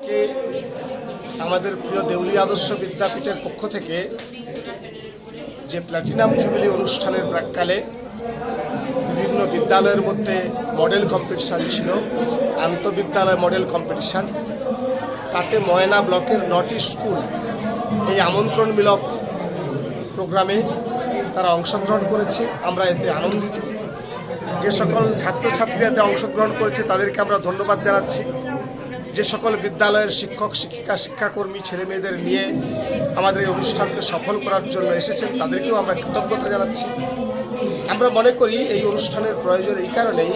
আজকে আমাদের প্রিয় দেউলিয়া আদর্শ বিদ্যাপীঠের পক্ষ থেকে যে প্ল্যাটিনাম জুবিলি অনুষ্ঠানের প্রাককালে বিভিন্ন বিদ্যালয়ের মধ্যে মডেল কম্পিটিশান ছিল, আন্তঃবিদ্যালয় মডেল কম্পিটিশান। তাতে ময়না ব্লকের নটি স্কুল এই আমন্ত্রণমূলক প্রোগ্রামে তারা অংশগ্রহণ করেছে, আমরা এতে আনন্দিত। যে সকল ছাত্রছাত্রীরা এতে অংশগ্রহণ করেছে, তাদেরকে আমরা ধন্যবাদ জানাচ্ছি। যে সকল বিদ্যালয়ের শিক্ষক, শিক্ষিকা, শিক্ষাকর্মী ছেলে মেয়েদের নিয়ে আমাদের এই অনুষ্ঠানকে সফল করার জন্য এসেছেন, তাদেরকেও আমরা কৃতজ্ঞতা জানাচ্ছি। আমরা মনে করি এই অনুষ্ঠানের প্রয়োজন এই কারণেই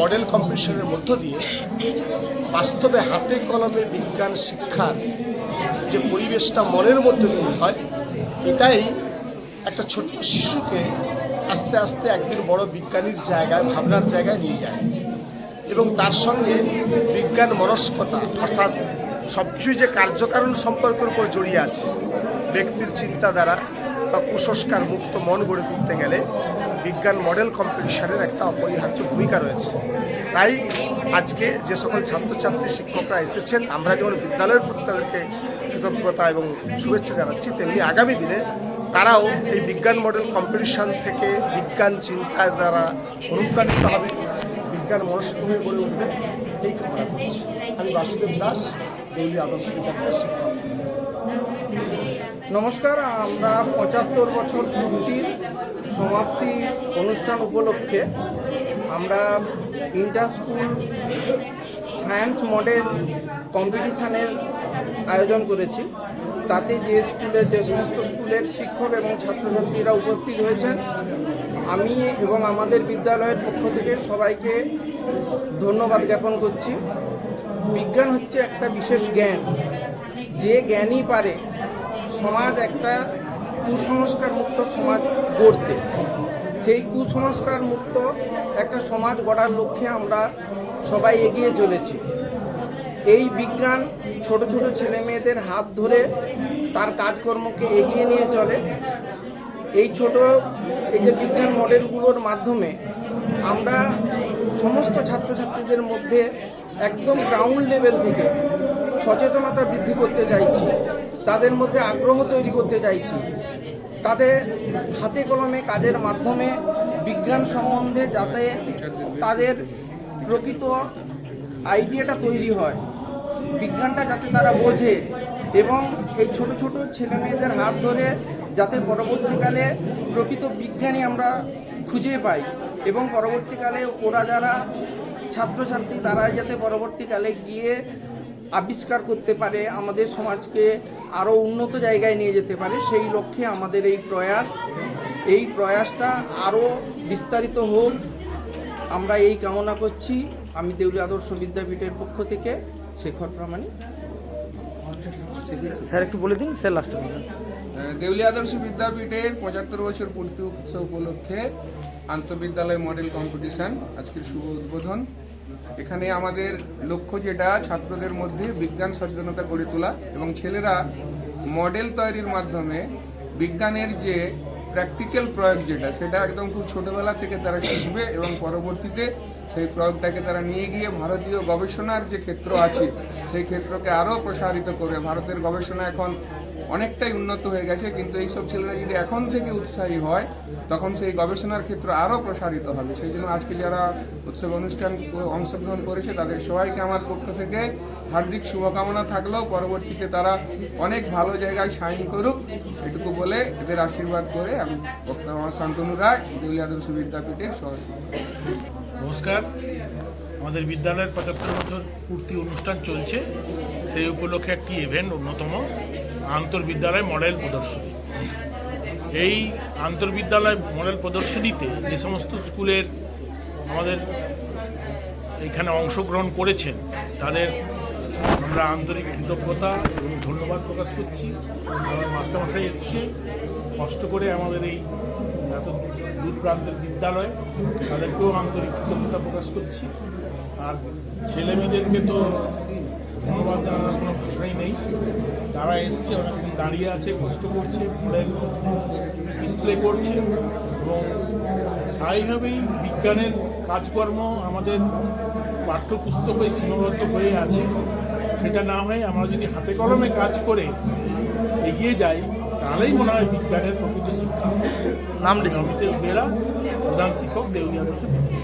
মডেল কম্পিটিশনের মধ্য দিয়ে বাস্তবে হাতে কলমে বিজ্ঞান, শিক্ষার যে পরিবেশটা মনের মধ্যে তৈরি হয়, এটাই একটা ছোট্ট শিশুকে আস্তে আস্তে একদিন বড় বিজ্ঞানীর জায়গায়, ভাবনার জায়গায় নিয়ে যায়। এবং তার সঙ্গে বিজ্ঞান মনস্কতা, অর্থাৎ সব কিছুই যে কার্যকারণ সম্পর্কের উপর জড়িয়ে আছে, ব্যক্তির চিন্তা দ্বারা বা কুসংস্কার মুক্ত মন গড়ে তুলতে গেলে বিজ্ঞান মডেল কম্পিটিশনের একটা অপরিহার্য ভূমিকা রয়েছে। তাই আজকে যে সকল ছাত্রছাত্রী, শিক্ষকরা এসেছেন, আমরা যেমন বিদ্যালয়ের প্রতি তাদেরকে কৃতজ্ঞতা এবং শুভেচ্ছা জানাচ্ছি, তেমনি আগামী দিনে তারাও এই বিজ্ঞান মডেল কম্পিটিশন থেকে বিজ্ঞান চিন্তার দ্বারা অনুপ্রাণিত হবে। বিজ্ঞান মনস্ক হয়ে গড়ে উঠবে, এই কামনা করছি। আমি বাসুদেব দাস, দেউলি আদর্শ বিদ্যাপীঠের শিক্ষক। নমস্কার, আমরা পঁচাত্তর বছর পূর্তির সমাপ্তি অনুষ্ঠান উপলক্ষে আমরা ইন্টার স্কুল সায়েন্স মডেল কম্পিটিশানের আয়োজন করেছি। তাতে যে স্কুলের যে সমস্ত স্কুলের শিক্ষক এবং ছাত্রছাত্রীরা উপস্থিত হয়েছেন আমি এবং আমাদের বিদ্যালয়ের পক্ষ থেকে সবাইকে ধন্যবাদ জ্ঞাপন করছি। বিজ্ঞান হচ্ছে একটা বিশেষ জ্ঞান। যে জ্ঞানই পারে, সমাজ একটা কুসংস্কার মুক্ত সমাজ গড়তে। সেই কুসংস্কার মুক্ত একটা সমাজ গড়ার লক্ষ্যে আমরা সবাই এগিয়ে চলেছি। এই বিজ্ঞান ছোট ছোট ছেলে মেয়েদের হাত ধরে তার কাজকর্মকে এগিয়ে নিয়ে চলে। এই ছোট, এই যে বিজ্ঞান মডেলগুলোর মাধ্যমে আমরা সমস্ত ছাত্রছাত্রীদের মধ্যে একদম গ্রাউন্ড লেভেল থেকে সচেতনতা বৃদ্ধি করতে চাইছি, তাদের মধ্যে আগ্রহ তৈরি করতে চাইছি। তাদের হাতে কলমে কাজের মাধ্যমে বিজ্ঞান সম্বন্ধে যাতে তাদের প্রকৃত আইডিয়াটা তৈরি হয়, বিজ্ঞানটা যাতে তারা বোঝে এবং এই ছোট ছোট ছেলে মেয়েদের হাত ধরে যাতে পরবর্তীকালে প্রকৃত বিজ্ঞানী আমরা খুঁজে পাই এবং পরবর্তীকালে ওরা যারা ছাত্রছাত্রী তারা যাতে পরবর্তীকালে গিয়ে আবিষ্কার করতে পারে, আমাদের সমাজকে আরও উন্নত জায়গায় নিয়ে যেতে পারে, সেই লক্ষ্যে আমাদের এই প্রয়াস, এই প্রয়াসটা আরও বিস্তারিত হোক। আমরা এই কামনা করছি। আমি দেউলি আদর্শ বিদ্যাপীঠের পক্ষ থেকে শেখর প্রামাণিক। স্যার, একটু বলে দিন, স্যার লাস্টে দেউলিয়া আদর্শ বিদ্যাপীঠের পঁচাত্তর বছর পূর্তি উৎসব উপলক্ষে আন্তঃবিদ্যালয় মডেল কম্পিটিশন আজকের শুভ উদ্বোধন। এখানে আমাদের লক্ষ্য যেটা, ছাত্রদের মধ্যে বিজ্ঞান সচেতনতা গড়ে তোলা এবং ছেলেরা মডেল তৈরির মাধ্যমে বিজ্ঞানের যে প্র্যাকটিক্যাল প্রয়োগ যেটা, সেটা একদম খুব ছোটবেলা থেকে তারা শিখবে এবং পরবর্তীতে সেই প্রয়োগটাকে তারা নিয়ে গিয়ে ভারতীয় গবেষণার যে ক্ষেত্র আছে, সেই ক্ষেত্রকে আরও প্রসারিত করবে ভারতের গবেষণা এখন অনেকটাই উন্নত হয়ে গেছে, কিন্তু এইসব ছেলেরা যদি এখন থেকে উৎসাহী হয়, তখন সেই গবেষণার ক্ষেত্র আরও প্রসারিত হবে। সেই জন্য আজকে যারা উৎসব অনুষ্ঠান অংশগ্রহণ করেছে, তাদের সবাইকে আমার পক্ষ থেকে হার্দিক শুভকামনা থাকলেও পরবর্তীতে তারা অনেক ভালো জায়গায় সাইন করুক, এটুকু বলে এদের আশীর্বাদ করে আমি বক্তা শান্তনু রায় দেউলিয়া আদর্শ বিদ্যাপীঠের সহশিক্ষক নমস্কার। আমাদের বিদ্যালয়ের পঁচাত্তর বছর পূর্তি অনুষ্ঠান চলছে। সেই উপলক্ষে একটি ইভেন্ট অন্যতম, আন্তর্বিদ্যালয় মডেল প্রদর্শনী। এই আন্তর্বিদ্যালয় মডেল প্রদর্শনীতে যে সমস্ত স্কুলের আমাদের এখানে অংশগ্রহণ করেছেন, তাদের আমরা আন্তরিক কৃতজ্ঞতা এবং ধন্যবাদ প্রকাশ করছি। আমার মাস্টারমশাই এসছে। কষ্ট করে আমাদের এই এত দূর প্রান্তের বিদ্যালয়, তাদেরকেও আন্তরিক কৃতজ্ঞতা প্রকাশ করছি। আর ছেলে মেয়েদেরকে তো ধন্যবাদ জানানোর কোনো ভাষাই নেই। তারা এসছে অনেকক্ষণ দাঁড়িয়ে আছে, কষ্ট করছে, মডেল ডিসপ্লে করছে এবং স্বাভাবিকভাবেই বিজ্ঞানের কাজকর্ম আমাদের পাঠ্যপুস্তকে সীমাবদ্ধ হয়ে আছে। সেটা না হয়ে আমরা যদি হাতে কলমে কাজ করে এগিয়ে যাই তাহলেই মনে হয় বিজ্ঞানের প্রকৃত শিক্ষা। নাম অমিতেশ বেরা প্রধান শিক্ষক দেউলিয়া বিদ্যালয়